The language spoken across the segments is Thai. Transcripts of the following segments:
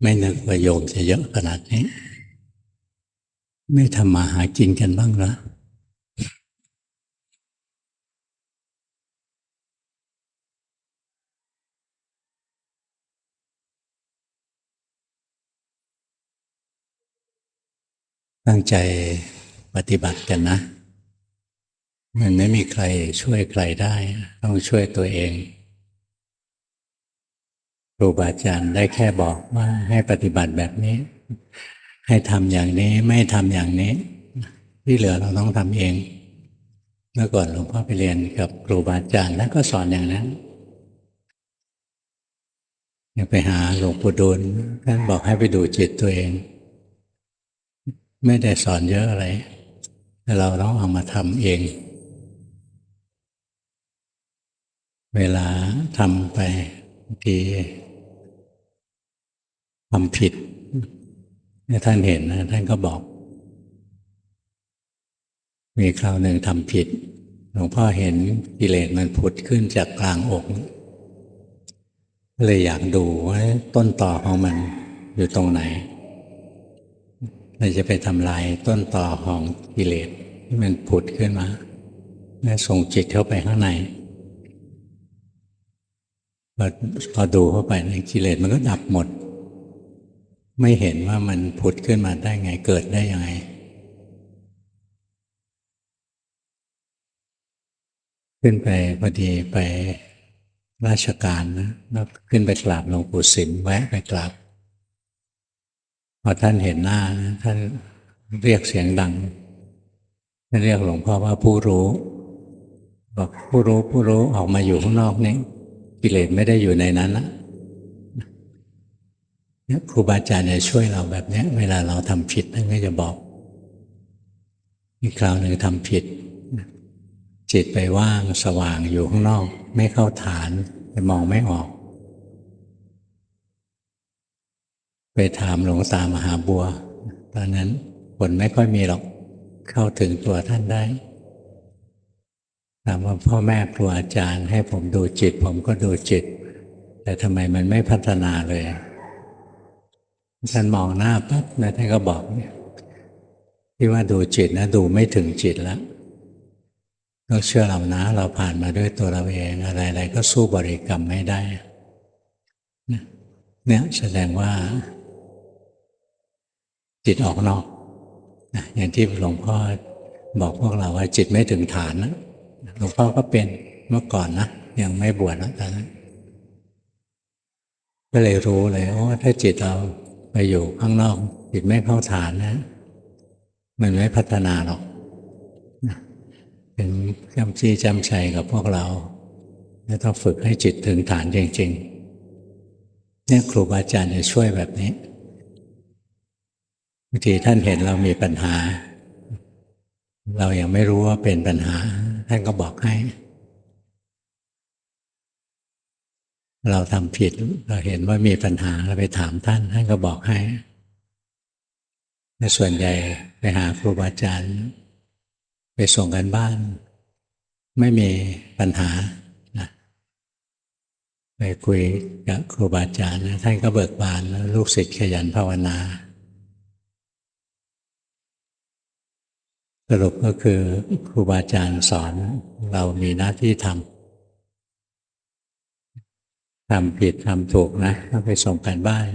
ไม่นึกว่าโยมจะเยอะขนาดนี้ ไม่ทำมาหากินกันบ้างเหรอตั้งใจปฏิบัติกันนะ มันไม่มีใครช่วยใครได้ ต้องช่วยตัวเอง ครูบาอาจารย์ได้แค่บอกว่าให้ปฏิบัติแบบนี้ ให้ทำอย่างนี้ไม่ทำอย่างนี้ ที่เหลือเราต้องทำเอง เมื่อก่อนหลวงพ่อไปเรียนกับครูบาอาจารย์แล้วก็สอนอย่างนั้นย่าไปหาหลวงปู่ดูลท่านบอกให้ไปดูจิตตัวเอง ไม่ได้สอนเยอะอะไรแต่เราต้องเอามาทำเอง เวลาทำไปบางที ทำผิดเนี่ยท่านเห็นนะท่านก็บอก มีคราวหนึ่งทำผิดหลวงพ่อเห็นกิเลสมันผุดขึ้นจากกลางอกก็เลยอยากดูว่าต้นต่อของมันอยู่ตรงไหนเราจะไปทำลายต้นต่อของกิเลสที่มันผุดขึ้นมาแล้วส่งจิตเข้าไปข้างในพอพอดูเข้าไปในกิเลสมันก็ดับหมด ไม่เห็นว่ามันผุดขึ้นมาได้ไงเกิดได้ยังไง ขึ้นไปพอดีไปราชการนะแล้วขึ้นไปกราบหลวงปู่สิมแวะไปกราบพอท่านเห็นหน้านะท่านเรียกเสียงดังท่านเรียกหลวงพ่อว่าผู้รู้บอกผู้รู้ผู้รู้ออกมาอยู่ข้างนอกนี่กิเลสไม่ได้อยู่ในนั้นนะ เนี่ยครูบาอาจารย์จะช่วยเราแบบเนี้ยเวลาเราทำผิดท่านก็จะบอกอีกคราวหนึ่งทำผิด จิตไปว่างสว่างอยู่ข้างนอก ไม่เข้าฐานไปมองไม่ออก ไปถามหลวงตามหาบัว ตอนนั้นผลไม่ค่อยมีหรอกเข้าถึงตัวท่านได้ถามว่าพ่อแม่ครูอาจารย์ให้ผมดูจิต ผมก็ดูจิต แต่ทำไมมันไม่พัฒนาเลย ท่านมองหน้าปั๊บนะท่านก็บอกเนี่ยที่ว่าดูจิตนะดูไม่ถึงจิตแล้วต้องเชื่อเรานะ เราผ่านมาด้วยตัวเราเองอะไรๆก็สู้บริกรรมไม่ได้เนี่ยแสดงว่า จิตออกนอกอย่างที่หลวงพ่อบอกพวกเราว่าจิตไม่ถึงฐานนะหลวงพ่อก็เป็นเมื่อก่อนนะยังไม่บวชนะตอนนั้นก็เลยรู้เลยว่าถ้าจิตเรา ไปอยู่ข้างนอกจิตไม่เข้าฐานนะ มันไม่พัฒนาหรอกเป็นจำจี้จำชัยกับพวกเราแล้วต้องฝึกให้จิตถึงฐานจริงๆเนี่ยครูบาอาจารย์จะช่วยแบบนี้บางทีท่านเห็นเรามีปัญหา เรายัางไม่รู้ว่าเป็นปัญหา ท่านก็บอกให้ เราทำผิดเราเห็นว่ามีปัญหาเราไปถามท่านท่านก็บอกให้ในส่วนใหญ่ไปหาครูบาอาจารย์ ไปส่งกันบ้าน ไม่มีปัญหานะไปคุยกับครูบาอาจารย์ท่านก็เบิกบานแล้วลูกศิษย์ขยันภาวนา สรุปก็คือครูบาอาจารย์สอนเรามีหน้าที่ทำ ทำผิดทำถูกนะต้องไปส่งกันบ้าน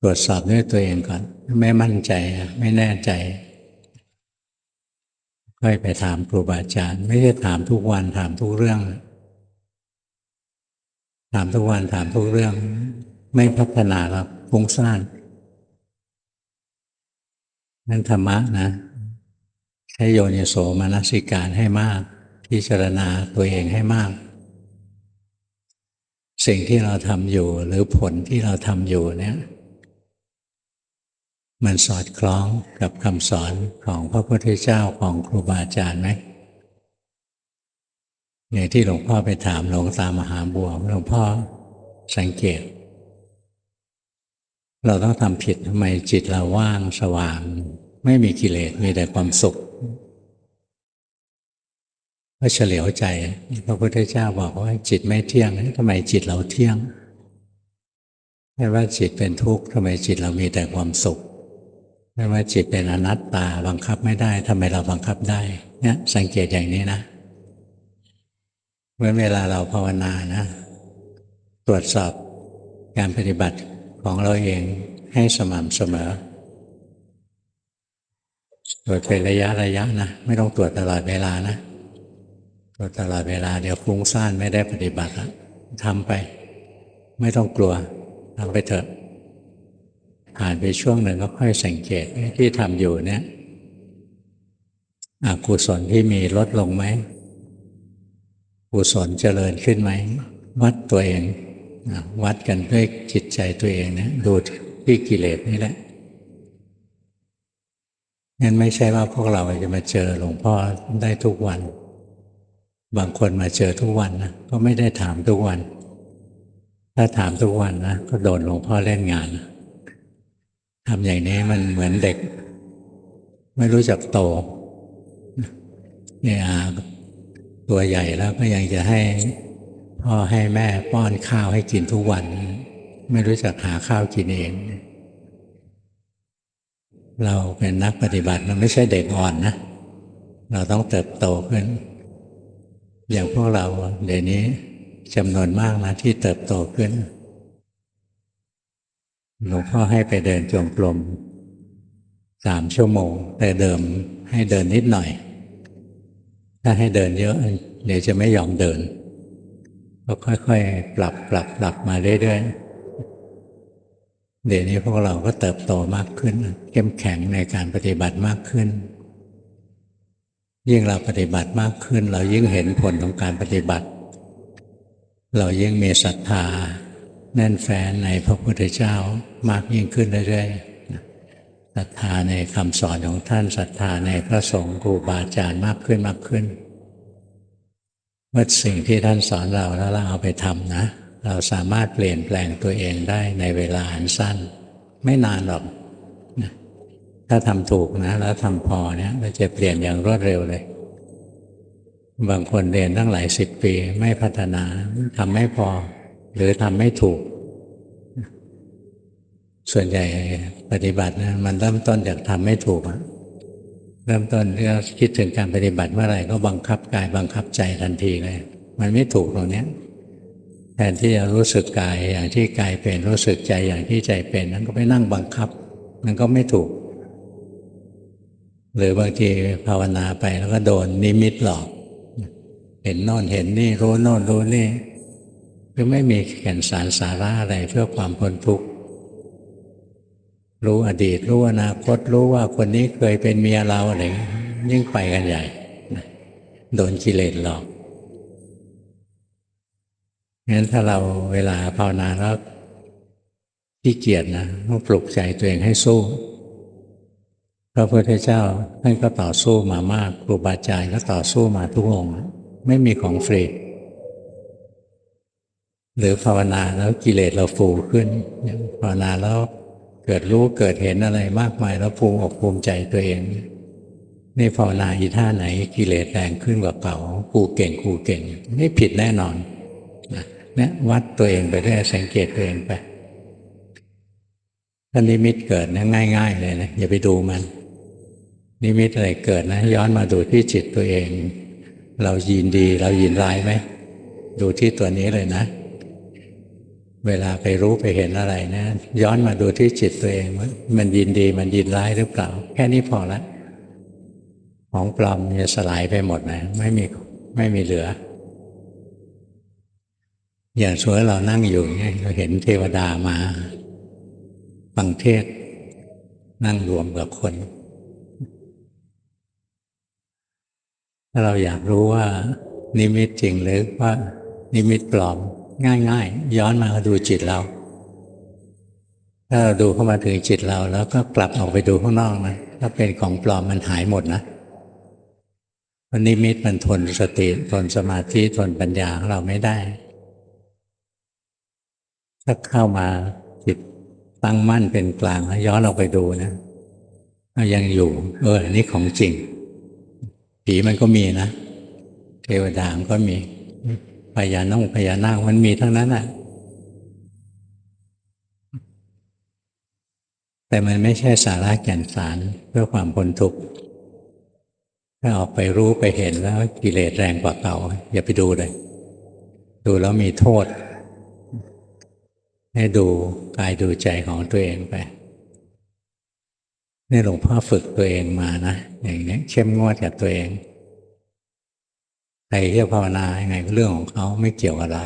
ตรวจสอบด้วยตัวเองก่อน ไม่มั่นใจ ไม่แน่ใจ ค่อยไปถามครูบาอาจารย์ ไม่ใช่ถามทุกวันถามทุกเรื่อง ถามทุกวันถามทุกเรื่อง ไม่พัฒนาหรอกฟุ้งซ่านนั่นธรรมะนะใช้โยนโสมนสิการให้มาก พิจารณาตัวเองให้มาก สิ่งที่เราทำอยู่หรือผลที่เราทำอยู่เนี่ย มันสอดคล้องกับคำสอนของพระพุทธเจ้าของครูบาอาจารย์ไหมอย่างที่หลวงพ่อไปถามหลวงตามหาบัวหลวงพ่อสังเกต เราต้องทำผิดทำไมจิตเราว่างสว่าง ไม่มีกิเลสมีแต่ความสุข ก็เฉลียวใจพระพุทธเจ้าบอกว่าจิตไม่เที่ยงทำไมจิตเราเที่ยงไม่ว่าจิตเป็นทุกข์ทำไมจิตเรามีแต่ความสุขไม่ว่าจิตเป็นอนัตตาบังคับไม่ได้ทำไมเราบังคับได้เนี่ยสังเกตอย่างนี้นะเมื่อเวลาเราภาวนานะตรวจสอบการปฏิบัติของเราเองให้สม่ำเสมอตรวจเป็นระยะระยะนะ ไม่ต้องตรวจตลอดเวลานะ ตลอดเวลาเดี๋ยวฟุ้งซ่านไม่ได้ปฏิบัติทำไป ไม่ต้องกลัวทำไปเถอะผ่านไปช่วงหนึ่งก็ค่อยสังเกตที่ทำอยู่เนี่ยอกุศลที่มีลดลงไหมกุศลเจริญขึ้นไหม วัดตัวเองวัดกันด้วยจิตใจตัวเองนะดูที่กิเลสนี่แหละงั้นไม่ใช่ว่าพวกเราจะมาเจอหลวงพ่อได้ทุกวัน บางคนมาเจอทุกวันนะก็ไม่ได้ถามทุกวัน ถ้าถามทุกวันนะก็โดนหลวงพ่อเล่นงานทำอย่างนี้มันเหมือนเด็ก ไม่รู้จักโตเนี่ยตัวใหญ่แล้วก็ยังจะให้พ่อให้แม่ป้อนข้าวให้กินทุกวัน ไม่รู้จักหาข้าวกินเอง เราเป็นนักปฏิบัติเราไม่ใช่เด็กอ่อนนะ เราต้องเติบโตขึ้น อย่างพวกเราเดี๋ยวนี้จำนวนมากนะที่เติบโตขึ้นหลวงพ่อให้ไปเดินจงกรมสามชั่วโมง แต่เดิมให้เดินนิดหน่อย ถ้าให้เดินเยอะเดี๋ยวจะไม่ยอมเดินก็ค่อยๆ ปรับปรับปรับมาเรื่อยๆเดี๋ยวนี้พวกเราก็เติบโตมากขึ้น เข้มแข็งในการปฏิบัติมากขึ้น ยิ่งเราปฏิบัติมากขึ้น เรายิ่งเห็นผลของการปฏิบัติ เรายิ่งมีศรัทธาแน่นแฟ้นในพระพุทธเจ้ามากยิ่งขึ้นเรื่อยๆศรัทธาในคำสอนของท่านศรัทธาในพระสงฆ์ครูบาอาจารย์มากขึ้นมากขึ้นว่าสิ่งที่ท่านสอนเราแล้วเราเอาไปทำนะ เราสามารถเปลี่ยนแปลงตัวเองได้ในเวลาอันสั้น ไม่นานหรอก ถ้าทำถูกนะ แล้วทำพอเนี่ยเราจะเปลี่ยนอย่างรวดเร็วเลย บางคนเรียนตั้งหลายสิบปีไม่พัฒนาทำไม่พอ หรือทำไม่ถูก ส่วนใหญ่ปฏิบัตินะมันเริ่มต้นจากทำไม่ถูกอะเริ่มต้นที่เราคิดถึงการปฏิบัติเมื่อไหร่ก็บังคับกายบังคับใจทันทีเลย มันไม่ถูกตรงนี้แทนที่จะรู้สึกกายอย่างที่กายเป็นรู้สึกใจอย่างที่ใจเป็นนั้นก็ไปนั่งบังคับ มันก็ไม่ถูก หรือบางทีภาวนาไปแล้วก็โดนนิมิตหลอก เห็นโน่นเห็นนี่รู้โน่นรู้นี่คือไม่มีแก่นสารสาระอะไรเพื่อความพ้นทุกข์รู้อดีตรู้อนาคตรู้ว่าคนนี้เคยเป็นเมียเราอะไรยิ่งไปกันใหญ่โดนกิเลสหลอกงั้นถ้าเราเวลาภาวนาแล้วที่เกียจนะต้องปลุกใจตัวเองให้สู้ พระพุทธเจ้าท่านก็ต่อสู้มามากครูบาอาจารย์ก็ต่อสู้มาทุกองค์ไม่มีของฟรีหรือภาวนาแล้วกิเลสเราฟูขึ้นภาวนาแล้วเกิดรู้เกิดเห็นอะไรมากมายแล้วภูมิอกภูมิใจตัวเองนี่ภาวนาอีท่าไหนกิเลสแรงขึ้นกว่าเก่ากูเก่งกูเก่งนี่ผิดแน่นอนนะเนี่ยวัดตัวเองไปเรื่อยสังเกตตัวเองไปถ้านิมิตเกิดนะง่าย ๆ เลยนะอย่าไปดูมัน นิมิตอะไรเกิดนะ ย้อนมาดูที่จิตตัวเอง เรายินดีเรายินร้ายไหมดูที่ตัวนี้เลยนะ เวลาไปรู้ไปเห็นอะไรนะ ย้อนมาดูที่จิตตัวเองว่ามันยินดีมันยินร้ายหรือเปล่า แค่นี้พอละของปลอมจะสลายไปหมดนะไม่มีไม่มีเหลือ อย่างสวยเรานั่งอยู่เนี่ยเราเห็นเทวดามาฟังเทศนั่งรวมกับคน ถ้าเราอยากรู้ว่า นิมิตจริงหรือว่า นิมิตปลอม ง่าย ๆ ย้อนมาดูจิตเรา ถ้าเราดูเข้ามาถึงจิตเรา แล้วก็กลับออกไปดูข้างนอกนะถ้าเป็นของปลอมมันหายหมดนะวันนิมิตมันทนสติทนสมาธิทนปัญญาของเราไม่ได้ ถ้าเข้ามาจิตตั้งมั่นเป็นกลางแล้วย้อนออกไปดูนะยังอยู่ เออนี่ของจริง ผีมันก็มีนะเทวดามันก็มีพญานาคพญานาคมันมีทั้งนั้นอะ แต่มันไม่ใช่สาระแก่นสารเพื่อความพ้นทุกข์ถ้าออกไปรู้ไปเห็นแล้วกิเลสแรงกว่าเก่า อย่าไปดูเลย ดูแล้วมีโทษ ให้ดูกายดูใจของตัวเองไป นี่หลวงพ่อฝึกตัวเองมานะอย่างนี้เข้มงวดกับตัวเองใครที่ภาวนายังไงเรื่องของเขาไม่เกี่ยวกับเรา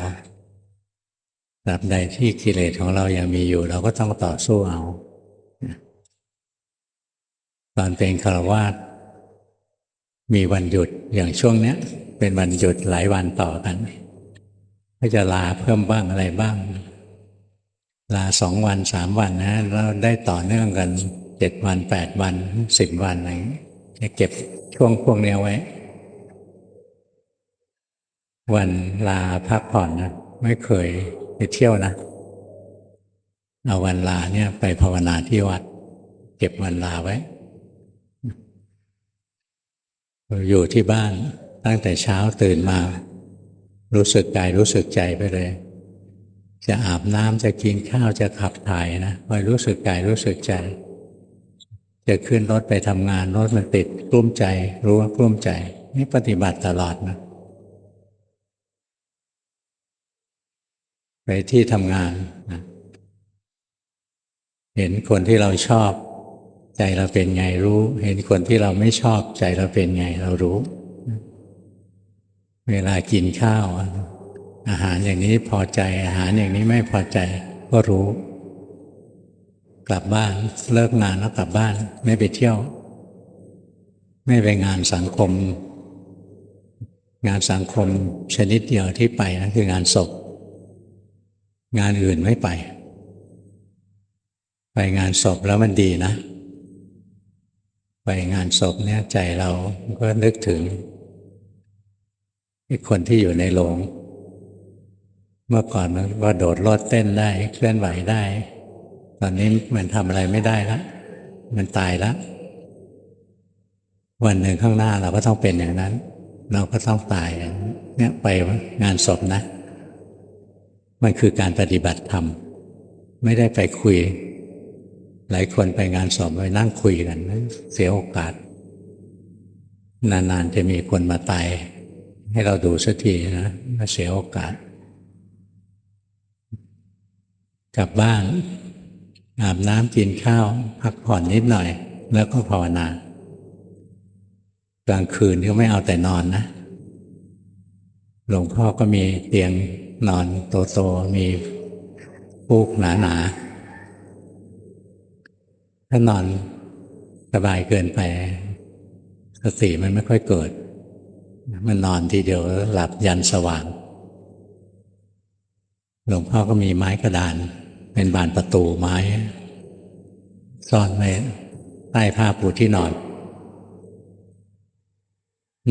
ตราบใดที่กิเลสของเรายังมีอยู่ เราก็ต้องต่อสู้เอาตอนเป็นคารวาสมีวันหยุดอย่างช่วงเนี้ย เป็นวันหยุดหลายวันต่อกันก็จะลาเพิ่มบ้างอะไรบ้าง ลาสองวันสามวันนะ เราได้ต่อเนื่องกัน เจ็ดวันแปดวันสิบวันอะไรจะเก็บช่วงพวกนี้ไว้ วันลาพักผ่อนนะไม่เคยไปเที่ยวนะ เอาวันลาเนี่ยไปภาวนาที่วัด เก็บวันลาไว้ อยู่ที่บ้านตั้งแต่เช้าตื่นมา รู้สึกกายรู้สึกใจไปเลย จะอาบน้ำจะกินข้าวจะขับถ่ายนะคอยรู้สึกกายรู้สึกใจ จะขึ้นรถไปทำงานรถมันติดกลุ้มใจ รู้ว่ากลุ้มใจ นี่ปฏิบัติตลอดนะไปที่ทำงานนะเห็นคนที่เราชอบ ใจเราเป็นไงรู้ เห็นคนที่เราไม่ชอบใจเราเป็นไงเรารู้ เวลากินข้าว อาหารอย่างนี้พอใจอาหารอย่างนี้ไม่พอใจก็รู้ กลับบ้านเลิกงานแล้วกลับบ้าน ไม่ไปเที่ยว ไม่ไปงานสังคม งานสังคมชนิดเดียวที่ไปนะคืองานศพ งานอื่นไม่ไป ไปงานศพแล้วมันดีนะ ไปงานศพเนี่ยใจเราก็นึกถึงคนที่อยู่ในโรงเมื่อก่อนมันก็โดดโลดเต้นได้เคลื่อนไหวได้ ตอนนี้มันทำอะไรไม่ได้แล้วมันตายแล้ววันหนึ่งข้างหน้าเราก็ต้องเป็นอย่างนั้น เราก็ต้องตายเนี่ยไปงานศพนะ มันคือการปฏิบัติธรรม ไม่ได้ไปคุย หลายคนไปงานศพไปนั่งคุยกันเสียโอกาส นานๆจะมีคนมาตาย ให้เราดูสักทีนะมาเสียโอกาส กลับบ้าน อาบน้ำกินข้าว พักผ่อนนิดหน่อย แล้วก็ภาวนากลางคืนก็ไม่เอาแต่นอนนะ หลวงพ่อก็มีเตียงนอนโตๆมีปูกหนาๆถ้านอนสบายเกินไป สติมันไม่ค่อยเกิด มันนอนทีเดียวหลับยันสว่าง หลวงพ่อก็มีไม้กระดาน เป็นบานประตูไม้ ซ่อนไว้ใต้ผ้าปูที่นอน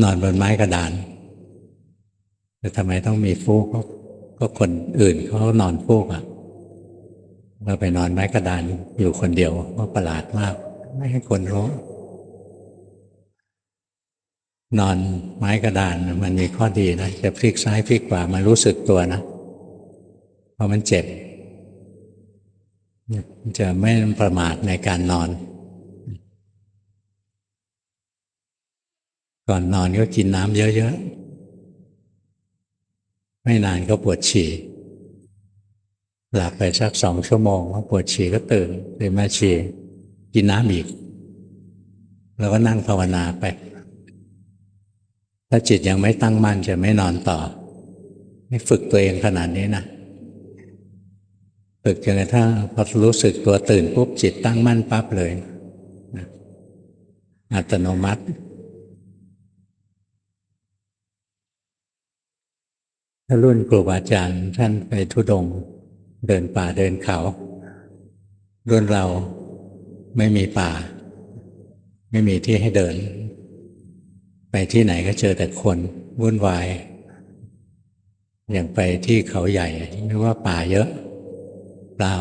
นอนบนไม้กระดานแต่ทำไมต้องมีฟูกก็คนอื่นเขานอนฟูกอะ่ะเราไปนอนไม้กระดานอยู่คนเดียวว่าประหลาดมาก ไม่ให้คนรู้นอนไม้กระดานมันมีข้อดีนะจะพลิกซ้ายพลิกขวามันรู้สึกตัวนะเพราะมันเจ็บ จะไม่ประมาทในการนอน ก่อนนอนก็กินน้ำเยอะๆ ไม่นานก็ปวดฉี่ หลับไปสักสองชั่วโมงก็ปวดฉี่ก็ตื่นตื่นมาฉี่กินน้ำอีก แล้วก็นั่งภาวนาไป ถ้าจิตยังไม่ตั้งมั่นจะไม่นอนต่อให้ฝึกตัวเองขนาดนี้นะ ฝึกจนกระทั่งพอรู้สึกตัวตื่นปุ๊บจิตตั้งมั่นปั๊บเลยอัตโนมัติถ้ารุ่นครูบาอาจารย์ท่านไปทุดง เดินป่าเดินเขา รุ่นเราไม่มีป่า ไม่มีที่ให้เดิน ไปที่ไหนก็เจอแต่คนวุ่นวาย อย่างไปที่เขาใหญ่นึกว่าป่าเยอะ เปล่า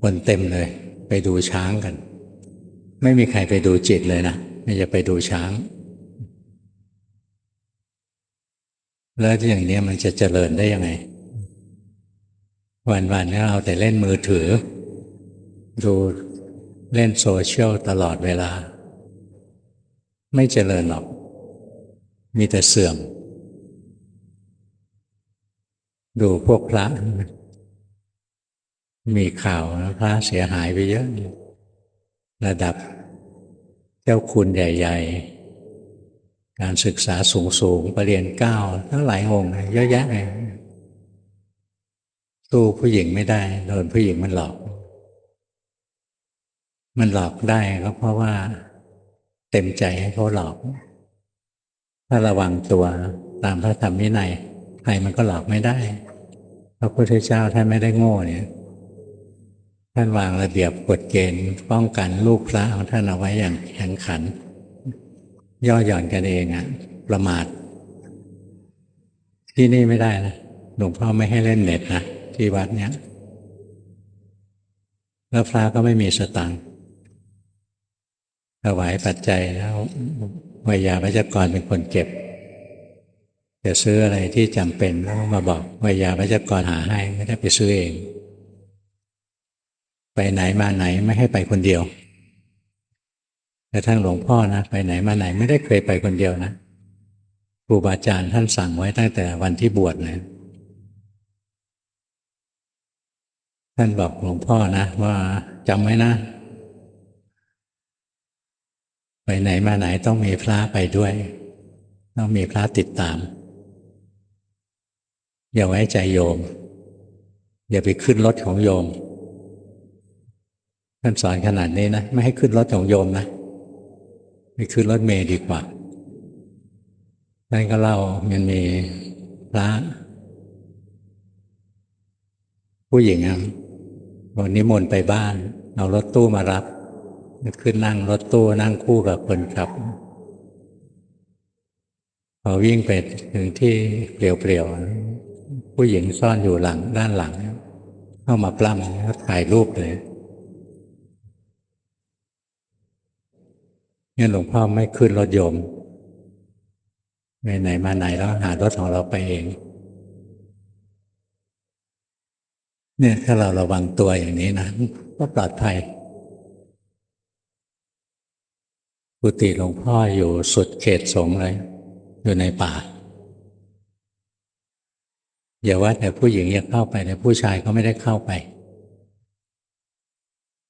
คนเต็มเลย ไปดูช้างกัน ไม่มีใครไปดูจิตเลยนะไม่จะไปดูช้าง แล้วอย่างนี้มันจะเจริญได้ยังไง วันๆนี้เราแต่เล่นมือถือ ดูเล่นโซเชียลตลอดเวลา ไม่เจริญหรอก มีแต่เสื่อมดูพวกพระ มีข่าวพระเสียหายไปเยอะระดับเจ้าคุณใหญ่ ๆ การศึกษาสูง ๆ ประเรียนเก้าทั้งหลายองค์เยอะแยะเลยสู้ผู้หญิงไม่ได้โดนผู้หญิงมันหลอก มันหลอกได้ก็เพราะว่า เต็มใจให้เขาหลอก ถ้าระวังตัวตามพระธรรมวินัยใครมันก็หลอกไม่ได้พระพุทธเจ้าท่านไม่ได้โง่เนี่ย ท่านวางระเบียบกฎเกณฑ์ป้องกันลูกพระของท่านเอาไว้อย่างแข็งขัน ย่อหย่อนกันเองอะประมาท ที่นี่ไม่ได้นะหลวงพ่อไม่ให้เล่นเน็ตนะที่วัดเนี้ยแล้วพระก็ไม่มีสตังค์ถวายปัจจัยแล้ววิยาวัจกรเป็นคนเก็บจะซื้ออะไรที่จำเป็นแล้วมาบอกวิยาวัจกรหาให้ไม่ได้ไปซื้อเอง ไปไหนมาไหนไม่ให้ไปคนเดียวแต่ท่านหลวงพ่อนะ ไปไหนมาไหนไม่ได้เคยไปคนเดียวนะครูบาอาจารย์ท่านสั่งไว้ตั้งแต่วันที่บวชเลยท่านบอกหลวงพ่อนะ ว่าจำไว้นะ ไปไหนมาไหนต้องมีพระไปด้วย ต้องมีพระติดตาม อย่าไว้ใจโยม อย่าไปขึ้นรถของโยม ท่านสอนขนาดนี้นะ ไม่ให้ขึ้นรถของโยมนะไปขึ้นรถเมย์ดีกว่าท่านก็เล่ามันมีพระ ผู้หญิงอะวันนี้มนไปบ้าน เอารถตู้มารับ ขึ้นนั่งรถตู้นั่งคู่กับคนขับพอวิ่งไปถึงที่เปลี่ยวๆผู้หญิงซ่อนอยู่หลังด้านหลัง เข้ามาปล้ำแล้วถ่ายรูปเลย งั้นหลวงพ่อไม่ขึ้นรถยมไปไหนมาไหนแล้วหารถของเราไปเอง เนี่ยถ้าเราระวังตัวอย่างนี้นะก็ปลอดภัยกุฏิหลวงพ่ออยู่สุดเขตสงเลย อยู่ในป่า อย่าว่าแต่ผู้หญิงอยาเข้าไปแต่ผู้ชายก็ไม่ได้เข้าไป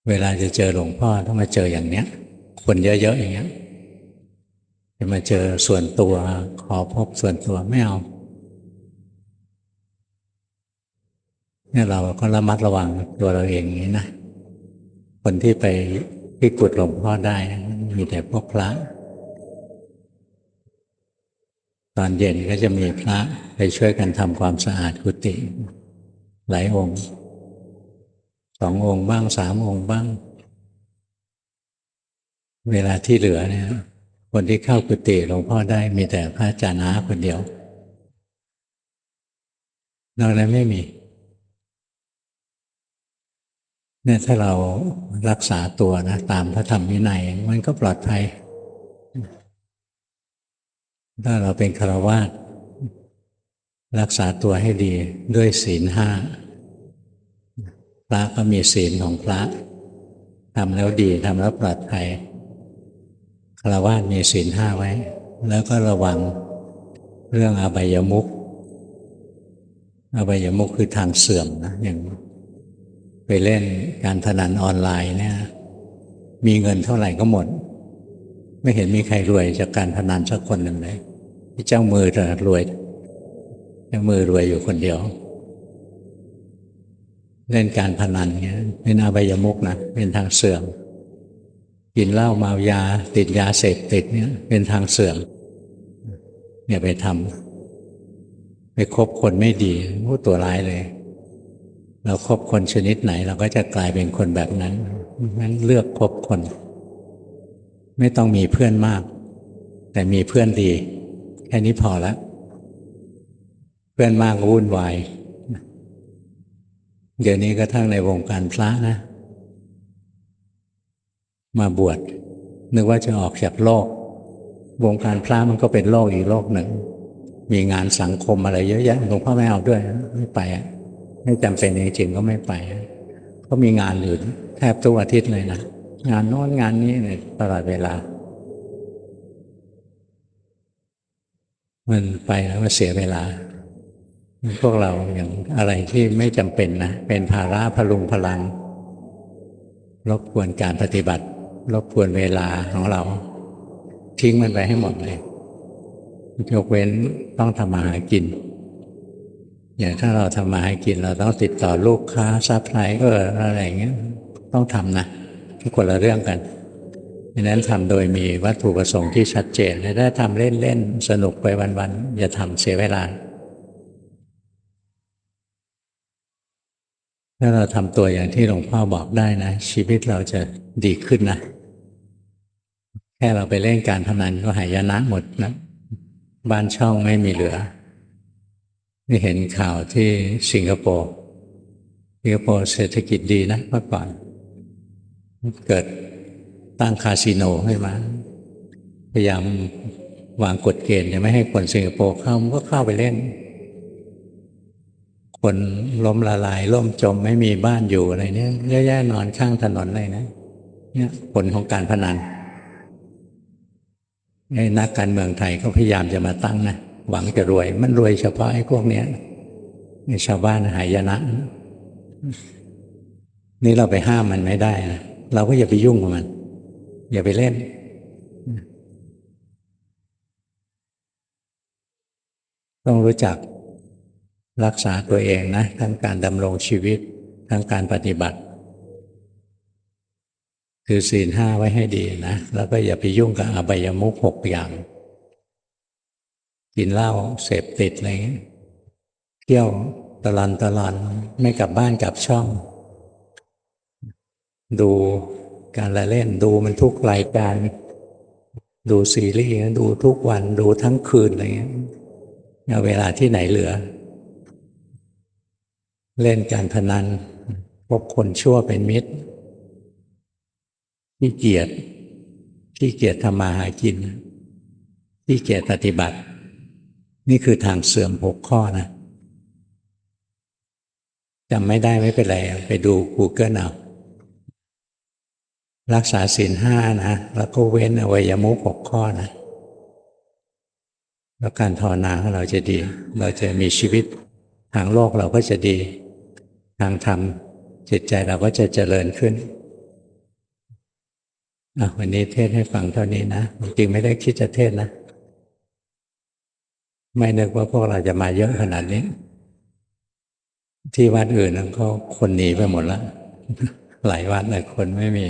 เวลาจะเจอหลวงพ่อต้องมาเจออย่างเนี้ย คนเยอะๆอย่างเงี้ยจะมาเจอส่วนตัวขอพบส่วนตัวไม่เอาเนี่ยเราก็ระมัดระวังตัวเราเองอย่างนี้นะคนที่ไปที่กุดหลวงพ่อได้มีแต่พวกพระ ตอนเย็นก็จะมีพระไปช่วยกันทำความสะอาดกุฏิหลายองค์สององค์บ้างสามองค์บ้าง เวลาที่เหลือเนี่ยคนที่เข้ากุฏิหลวงพ่อได้มีแต่พระจารย์นาคนเดียวนอกนั้นไม่มีเนี่ยถ้าเรารักษาตัวนะตามพระธรรมวินัยมันก็ปลอดภัย ถ้าเราเป็นคารวาสรักษาตัวให้ดีด้วยศีลห้าพระก็มีศีลของพระทำแล้วดีทำแล้วปลอดภัย คารวาสมีศีลห้าไว้ แล้วก็ระวังเรื่องอบายมุขอบายมุขคือทางเสื่อมนะอย่างไปเล่นการพนันออนไลน์เนี่ย มีเงินเท่าไหร่ก็หมด ไม่เห็นมีใครรวยจากการพนันสักคนหนึ่งเลยที่เจ้ามือจะรวยเจ้ามือรวยอยู่คนเดียว เล่นการพนันเนี่ยเป็นอบายมุกนะเป็นทางเสื่อม กินเหล้าเมายา ติดยาเสพติดเนี่ยเป็นทางเสื่อมเนี่ยไปทำไปคบคนไม่ดีผู้ตัวร้ายเลย เราครบคนชนิดไหน เราก็จะกลายเป็นคนแบบนั้นนั้นเลือกคบคน ไม่ต้องมีเพื่อนมาก แต่มีเพื่อนดี แค่นี้พอแล้วเพื่อนมากวุ่นวายเดี๋ยวนี้ก็ทั้งในวงการพระนะ มาบวชนึกว่าจะออกจากโลก วงการพระมันก็เป็นโลกอีกโลกหนึ่ง มีงานสังคมอะไรเยอะแยะหลวงพ่อไม่เอาด้วย ไม่ไปไม่จำเป็นจริงๆก็ไม่ไป ก็มีงานอยู่แทบทุกอาทิตย์เลยนะงานโน้นงานนี้เลยตลอดเวลา มันไปแล้วมันเสียเวลา พวกเราอย่างอะไรที่ไม่จำเป็นนะ เป็นภาระพลุงพลังรบกวนการปฏิบัติ รบกวนเวลาของเรา ทิ้งมันไปให้หมดเลยยกเว้นต้องทำมาหากิน อย่างถ้าเราทำมาหากิน เราต้องติดต่อลูกค้าซัพพลายเออร์อะไรอย่างเงี้ยต้องทำนะทุกคนละเรื่องกันดังนั้นทำโดยมีวัตถุประสงค์ที่ชัดเจนถ้าทำเล่น ๆ สนุกไปวัน ๆ อย่าทำเสียเวลา ถ้าเราทำตัวอย่างที่หลวงพ่อบอกได้นะ ชีวิตเราจะดีขึ้นนะ แค่เราไปเล่นการพนันก็หายนะหมดนะบ้านช่องไม่มีเหลือ นี่เห็นข่าวที่สิงคโปร์สิงคโปร์เศรษฐกิจดีนะเมื่อก่อน เกิดตั้งคาสิโนขึ้นมา พยายามวางกฎเกณฑ์จะไม่ให้คนสิงคโปร์เข้ามันก็เข้าไปเล่น คนล้มละลายล่มจมไม่มีบ้านอยู่อะไรเนี่ยเยอะแยะนอนข้างถนนเลยนะ เนี่ยผลของการพนันไอ้นักการเมืองไทยก็พยายามจะมาตั้งนะหวังจะรวย มันรวยเฉพาะไอ้พวกเนี้ยไอ้ชาวบ้านหายนะ นี่เราไปห้ามมันไม่ได้นะเราก็อย่าไปยุ่งกับมัน อย่าไปเล่นต้องรู้จัก รักษาตัวเองนะทั้งการดำรงชีวิตทั้งการปฏิบัติ คือศีลห้าไว้ให้ดีนะ แล้วก็อย่าไปยุ่งกับอบายมุขหกอย่าง กินเหล้าเสพติดอะไรเงี้ยเที่ยวตลอนตลอนไม่กลับบ้านกลับช่อง ดูการละเล่นดูมันทุกรายการ ดูซีรีส์ดูทุกวันดูทั้งคืนอะไรเงี้ยเอาเวลาที่ไหนเหลือ เล่นการพนันพบคนชั่วเป็นมิตรที่เกียรติที่เกียรติทำมาหากินที่เกียรติปฏิบัติ นี่คือทางเสื่อมหกข้อนะจำไม่ได้ไม่เป็นไรไปดู Google เอารักษาศีลห้านะ แล้วก็เว้นอวัยมุขหกข้อนะ แล้วการภาวนาของเราจะดี เราจะมีชีวิตทางโลกเราก็จะดี ทางธรรมจิตใจเราก็จะเจริญขึ้นวันนี้เทศให้ฟังเท่านี้นะจริงไม่ได้คิดจะเทศนะ ไม่นึกว่าพวกเราจะมาเยอะขนาดนี้ ที่วัดอื่นนั้นก็คนหนีไปหมดแล้วหลายวัดหลายคนไม่มี